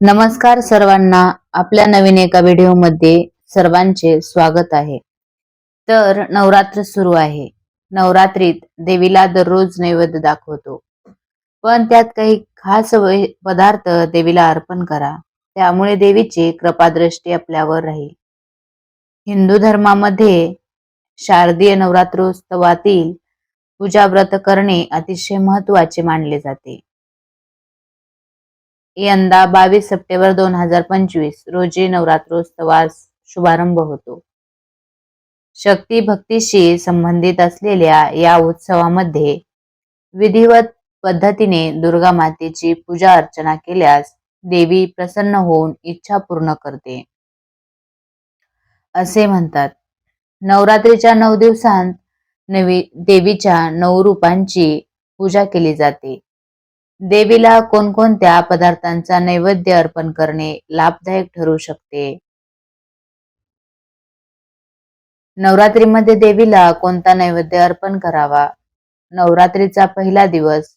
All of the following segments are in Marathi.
नमस्कार सर्वांना आपल्या नवीन एका व्हिडिओमध्ये सर्वांचे स्वागत आहे. तर नवरात्र सुरू आहे. नवरात्रीत देवीला दररोज नैवेद्य दाखवतो. पण त्यात काही खास पदार्थ देवीला अर्पण करा. त्यामुळे देवीची कृपादृष्टी आपल्यावर राहील. हिंदू धर्मामध्ये शारदीय नवरात्रोत्सवातील पूजा व्रत करणे अतिशय महत्त्वाचे मानले जाते. यंदा बावीस सप्टेंबर दोन हजार पंचवीस रोजी नवरात्रोत्सवास शुभारंभ होतो. शक्ती भक्तीशी संबंधित असलेल्या या उत्सवामध्ये विधिवत पद्धतीने दुर्गा मातेची पूजा अर्चना केल्यास देवी प्रसन्न होऊन इच्छा पूर्ण करते. असे म्हणतात. नवरात्रीच्या नऊ दिवसांत नवी देवीच्या नऊ रूपांची पूजा केली जाते. देवीला कोणकोणत्या पदार्थांचा नैवेद्य अर्पण करणे लाभदायक ठरू शकते? नवरात्रीमध्ये देवीला कोणता नैवेद्य अर्पण करावा? नवरात्रीचा पहिला दिवस.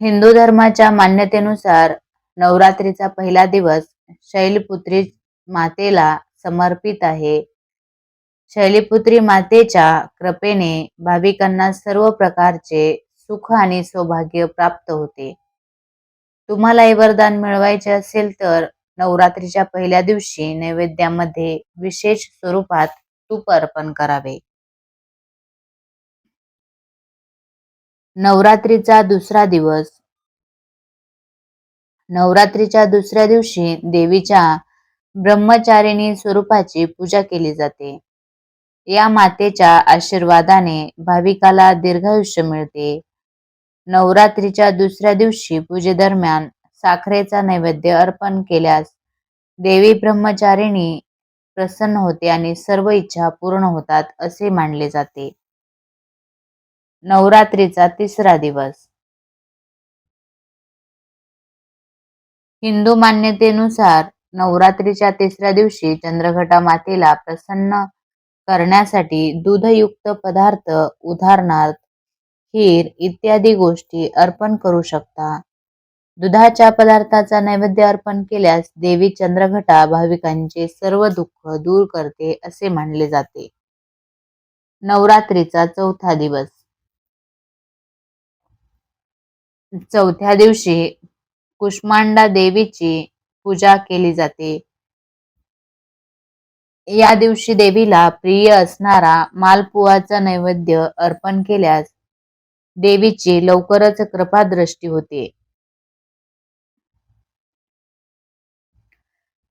हिंदू धर्माच्या मान्यतेनुसार नवरात्रीचा पहिला दिवस शैलपुत्री मातेला समर्पित आहे. शैलीपुत्री मातेच्या कृपेने भाविकांना सर्व प्रकारचे सुख आणि सौभाग्य प्राप्त होते. तुम्हाला हे वरदान मिळवायचे असेल तर नवरात्रीच्या पहिल्या दिवशी नैवेद्यामध्ये विशेष स्वरूपात तूप अर्पण करावे. नवरात्रीचा दुसरा दिवस. नवरात्रीच्या दुसऱ्या दिवशी देवीच्या ब्रह्मचारिणी स्वरूपाची पूजा केली जाते. या मातेच्या आशीर्वादाने भाविकाला दीर्घायुष्य मिळते. नवरात्रीच्या दुसऱ्या दिवशी पूजेदरम्यान साखरेचा नैवेद्य अर्पण केल्यास देवी ब्रह्मचारिणी प्रसन्न होते आणि सर्व इच्छा पूर्ण होतात असे मानले जाते. नवरात्रीचा तिसरा दिवस. हिंदू मान्यतेनुसार नवरात्रीच्या तिसऱ्या दिवशी चंद्रघटा मातेला प्रसन्न करण्यासाठी दूधयुक्त पदार्थ उदाहरणार्थ खीर इत्यादी गोष्टी अर्पण करू शकता. दुधाच्या पदार्थाचा नैवेद्य अर्पण केल्यास देवी चंद्रघटा भाविकांचे सर्व दुःख दूर करते असे मानले जाते. नवरात्रीचा चौथा दिवस. चौथ्या दिवशी कुष्मांडा देवीची पूजा केली जाते. या दिवशी देवीला प्रिय असणारा मालपुआचा नैवेद्य अर्पण केल्यास देवीची लवकरच कृपादृष्टी होते.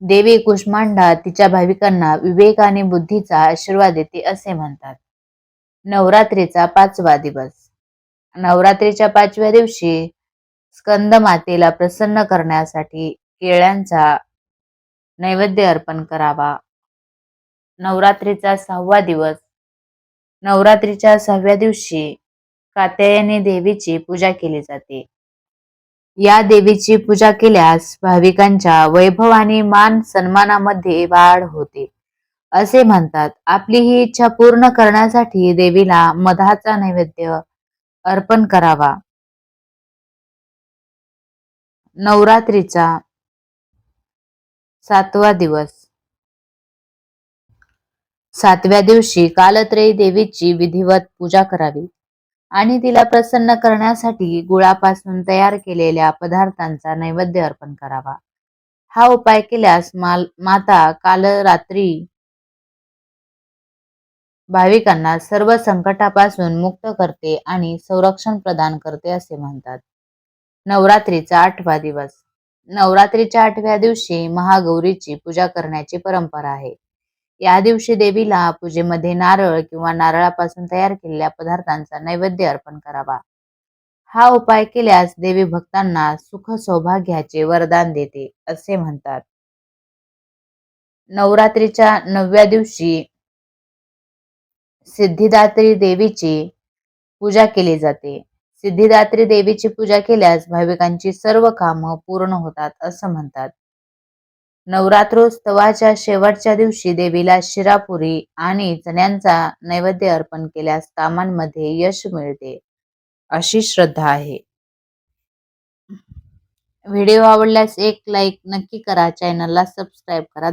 देवी कुष्मांडा तिच्या भाविकांना विवेक आणि बुद्धीचा आशीर्वाद देते असे म्हणतात. नवरात्रीचा पाचवा दिवस. नवरात्रीच्या पाचव्या दिवशी स्कंद मातेला प्रसन्न करण्यासाठी केळ्यांचा नैवेद्य अर्पण करावा. नवरात्रीचा सहावा दिवस. नवरात्रीच्या सहाव्या दिवशी कात्यायनी देवीची पूजा केली जाते. या देवीची पूजा केल्यास भाविकांच्या वैभव आणि मान सन्मानामध्ये वाढ होते. असे म्हणतात आपली ही इच्छा पूर्ण करण्यासाठी देवीला मधाचा नैवेद्य अर्पण करावा. नवरात्रीचा सातवा दिवस. सातव्या दिवशी कालत्रयी देवीची विधिवत पूजा करावी. आणि तिला प्रसन्न करण्यासाठी गुळापासून तयार केलेल्या पदार्थांचा नैवेद्य अर्पण करावा. हा उपाय केल्यास माल माता काल रात्री भाविकांना सर्व संकटापासून मुक्त करते आणि संरक्षण प्रदान करते असे म्हणतात. नवरात्रीचा आठवा दिवस. नवरात्रीच्या आठव्या दिवशी महागौरीची पूजा करण्याची परंपरा आहे. या दिवशी देवीला पूजेमध्ये नारळ किंवा नारळापासून तयार केलेल्या पदार्थांचा नैवेद्य अर्पण करावा. हा उपाय केल्यास देवी भक्तांना सुख सौभाग्याचे वरदान देते असे म्हणतात. नवरात्रीच्या नवव्या दिवशी सिद्धिदात्री देवीची पूजा केली जाते. सिद्धिदात्री देवीची पूजा केल्यास भाविकांची सर्व कामं पूर्ण होतात असं म्हणतात. नवरात्रोत्सवाच्या शेवटच्या दिवशी देवीला शिरापुरी आणि चण्यांचा नैवेद्य अर्पण केल्यास कामांमध्ये यश मिळते अशी श्रद्धा आहे. व्हिडिओ आवडल्यास एक लाईक नक्की करा चॅनलला सबस्क्राईब करा.